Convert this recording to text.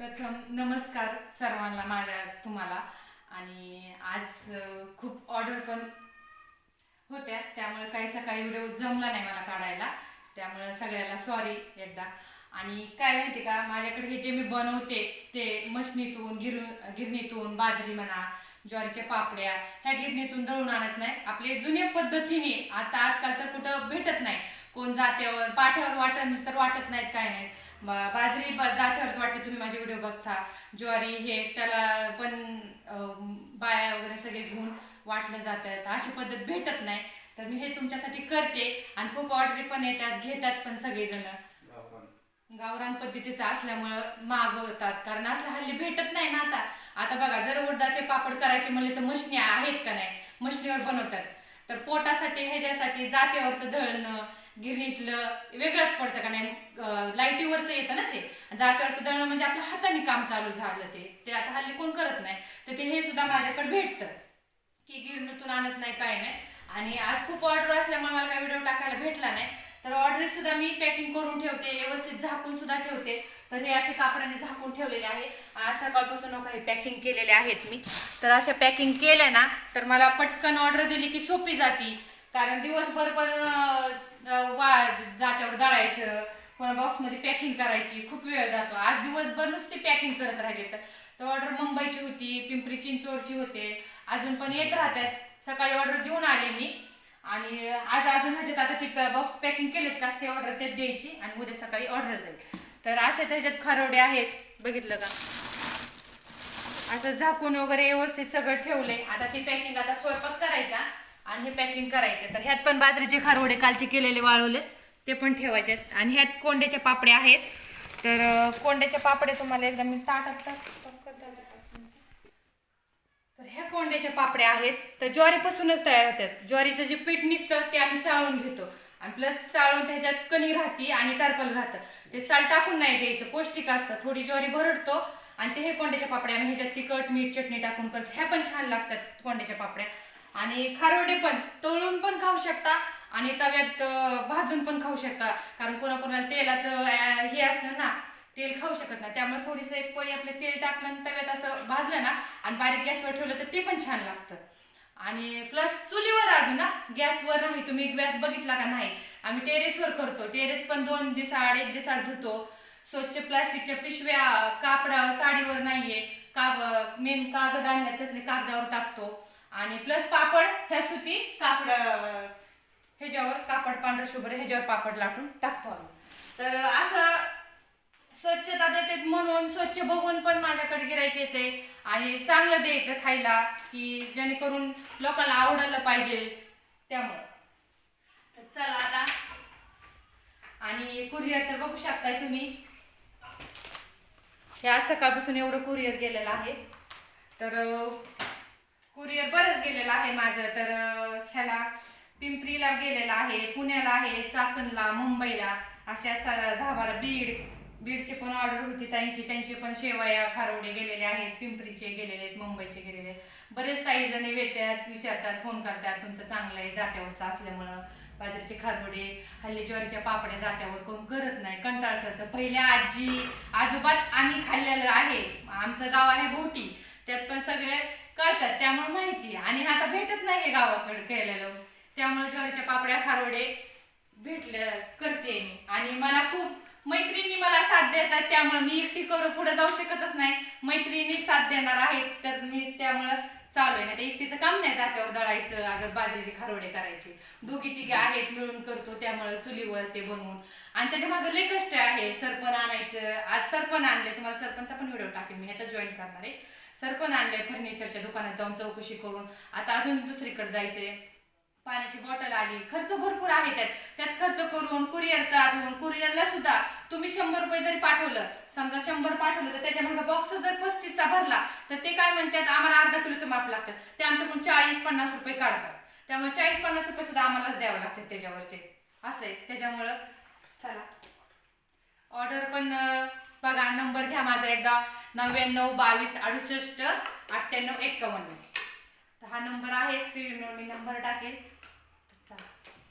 प्रथम नमस्कार सर्वांना माझ्या तुम्हाला. आणि आज खूप ऑर्डर पण होत्या. त्यामुळे काही सकाळी व्हिडिओ जमला नाही मला काढायला. त्यामुळे सगळ्याला सॉरी एकदा. आणि काय माहिती का माझ्याकडे हे जे मी बनवते ते मशनीतून गिर गिरणीतून बाजरी म्हणा ज्वारीच्या पापड्या ह्या गिरणीतून दळून आणत नाही. आपले जुन्या पद्धतीने आता आजकाल तर कुठं भेटत नाही. कोण जात्यावर पाठ्यावर वाटण तर वाटत नाहीत काय नाही बाजरी जात्यावरच वाटते तुम्ही माझे व्हिडिओ बघता. ज्वारी हे त्याला पण बाया वगैरे सगळे घेऊन वाटलं जातात अशी पद्धत भेटत नाही. तर मी हे तुमच्यासाठी करते. आणि खूप ऑर्डरी पण येतात घेतात पण सगळेजण. गावरान. पद्धतीचं असल्यामुळं मागवतात कारण असलं हल्ली भेटत नाही ना आता. आता बघा जर उडदाचे पापड करायचे म्हणले तर मशनी आहेत का नाही? मशनीवर बनवतात. तर पोटासाठी ह्याच्यासाठी जात्यावरचं दळणं गिरणीतलं वेगळंच पडतं का नाही? लाईटीवरचं येतं ना ते. जात्यावरचं दळणं म्हणजे आपल्या हाताने काम चालू झालं ते. ते आता हल्ली कोण करत नाही. तर ते हे सुद्धा माझ्याकडे भेटतं. की गिरणीतून आणत नाही काय नाही. आणि आज खूप ऑर्डर असल्यामुळे मला काय व्हिडिओ टाकायला भेटला नाही. तर ऑर्डर सुद्धा मी पॅकिंग करून ठेवते. व्यवस्थित झाकून सुद्धा ठेवते. तर हे असे कापडाने झाकून ठेवलेले आहे. आज सकाळपासून काही पॅकिंग केलेले आहेत मी. तर अशा पॅकिंग केल्या ना तर मला पटकन ऑर्डर दिली की सोपी जाती. कारण दिवसभर पण वा जात्यावर दळायचं पुन्हा बॉक्समध्ये पॅकिंग करायची खूप वेळ जातो. आज दिवसभर नुसती पॅकिंग करत राहिले तर. तर ऑर्डर मुंबईची होती पिंपरी चिंचवडची होते. अजून पण येत राहतात. सकाळी ऑर्डर देऊन आले मी. आणि आज अजून ह्याच्यात आता ती बॉक्स पॅकिंग केलेत का ते ऑर्डर त्यात द्यायची आणि उद्या सकाळी ऑर्डर जाईल. तर अशा त्याच्यात खरवडे आहेत. बघितलं का? असं झाकून वगैरे व्यवस्थित सगळं ठेवलंय. आता ती पॅकिंग आता स्वयंपाक करायचा. आणि पॅकिंग करायचे. तर ह्यात पण बाजरीचे खारवडे कालचे केलेले वाळवले ते पण ठेवायचे आणि ह्यात कोंड्याचे पापडे आहेत. तर कोंड्याचे कोंड्याच्या तुम्हाला एकदा मी ताटात तर ह्या कोंड्याच्या पापड्या आहेत. तर ज्वारीपासूनच तयार होतात. ज्वारीचं जे पीठ निघतं ते आम्ही चाळून घेतो. आणि प्लस चाळून त्याच्यात कणी राहते आणि तारपल राहतं. ते साल टाकून नाही द्यायचं. पौष्टिक असतं. थोडी ज्वारी भरडतो आणि ते हे कोंड्याच्या पापड्या आम्ही ह्याच्यात तिखट मीठ चटणी टाकून करतो. ह्या पण छान लागतात कोंड्याच्या पापड्या. आणि खारवडे पण तळून पण खाऊ शकता आणि तव्यात भाजून पण खाऊ शकता. कारण कोणाकोणाला तेलाचं हे असलं ना तेल खाऊ शकत नाही. त्यामुळे थोडीसं एक पळी आपलं तेल टाकलं आणि तव्यात असं भाजलं ना आणि बारीक गॅसवर ठेवलं तर ते पण छान लागतं. आणि प्लस चुलीवर अजून ना गॅसवर नाही. तुम्ही गॅस बघितला का? नाही. आम्ही टेरेसवर करतो. टेरेस पण दोन दिवसाआड एक दिवसाआड धुतो. स्वच्छ प्लास्टिकच्या पिशव्या कापडा साडीवर नाहीये. का मेन कागद आणल्यात तसले कागदावर टाकतो. आणि प्लस पापड ह्या सुती कापड ह्याच्यावर कापड पांढर शुभ्र ह्याच्यावर पापड लाटून टाकतो आम्ही. तर असं स्वच्छता देते म्हणून स्वच्छ बघून पण माझ्याकडे गिराईक येते. आणि चांगलं द्यायचं खायला की जेणेकरून लोकांना आवडायला पाहिजे त्यामुळं. तर चला आता. आणि कुरिअर तर बघू शकताय तुम्ही. ह्या सकाळपासून एवढं कुरिअर गेलेलं आहे. तर कुरिअर बरंच गेलेलं आहे माझं. तर ह्याला पिंपरीला गेलेलं आहे पुण्याला आहे चाकणला मुंबईला. अशा स- दहा बारा बीड बीडचे पण ऑर्डर होती त्यांची. त्यांचे पण शेवया खारवडे गेलेले आहेत. पिंपरीचे गेलेले आहेत मुंबईचे गेलेले आहेत. बरेच काही जण येतात विचारतात फोन करतात तुमचं चांगलं आहे जात्यावरचं असल्यामुळं. बाजरीचे खारवडे हल्ली ज्वारीच्या पापड्या जात्यावर कोण करत नाही कंटाळ करतं. पहिल्या आजी आजोबात आम्ही खाल्लेलं आहे. आमचं गाव आहे घोटी त्यात पण सगळे करतात त्यामुळे माहिती आहे. आणि आता भेटत नाही हे गावाकडे केलेलं. त्यामुळे ज्वारीच्या पापड्या खारवडे भेटले करते मी. आणि मला खूप मैत्रिणी मला साथ देतात त्यामुळे मी एकटी करू पुढे जाऊ शकतच नाही. मैत्रिणी साथ देणार आहेत तर मी त्यामुळं चालू आहे. ना ते एकटीचं काम नाही जात्यावर दळायचं अगर बाजरीचे खारोडे करायचे. दोघी तिघे आहेत मिळून करतो त्यामुळे चुलीवर ते बनवून. आणि त्याच्यामागे लय कष्ट आहे सरपण आणायचं. आज सरपण आणले तुम्हाला सरपणचा पण व्हिडिओ टाकेन मी ह्याचा जॉईन करणार आहे. सर पण आणले फर्निचरच्या दुकानात जाऊन चौकशी करून. आता अजून दुसरीकडे जायचंय. पाण्याची बॉटल आली. खर्च भरपूर आहे त्यात. त्यात खर्च करून कुरिअरचा अजून कुरिअरला सुद्धा तुम्ही शंभर रुपये जरी पाठवलं समजा शंभर पाठवलं तर त्याच्यामागे बॉक्स जर पस्तीसचा भरला तर ते काय म्हणतात आम्हाला अर्धा किलोचं माप लागतं. ते आमच्याकडून चाळीस पन्नास रुपये काढतात. त्यामुळे चाळीस पन्नास रुपये सुद्धा आम्हालाच द्यावं लागतात त्याच्यावरचे. असं आहे. त्याच्यामुळं चला. ऑर्डर पण बघा नंबर घ्या माझा एकदा. नव्याण्णव बावीस अडुसष्ट अठ्ठ्याण्णव एक्कावन्न. हा नंबर आहे स्क्रीनवर मी नंबर टाकेल